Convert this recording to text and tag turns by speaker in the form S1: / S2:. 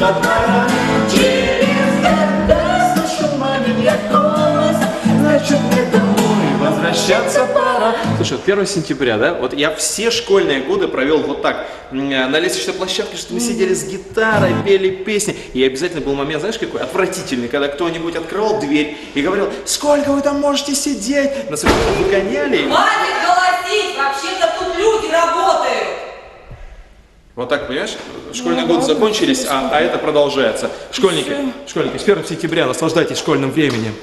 S1: до Через когда слышу мамин голос. Значит мне домой возвращаться пора. Слушай, вот 1 сентября, да, вот я все школьные годы провел вот так. На лестничной площадке, что мы сидели с гитарой, пели песни. И обязательно был момент, знаешь, какой? Отвратительный Когда кто-нибудь открывал дверь и говорил Сколько вы там можете сидеть? Нас выгоняли. Мать! Вот так, понимаешь, школьные годы закончились, а, а это продолжается. Школьники, школьники, с 1 сентября наслаждайтесь школьным временем.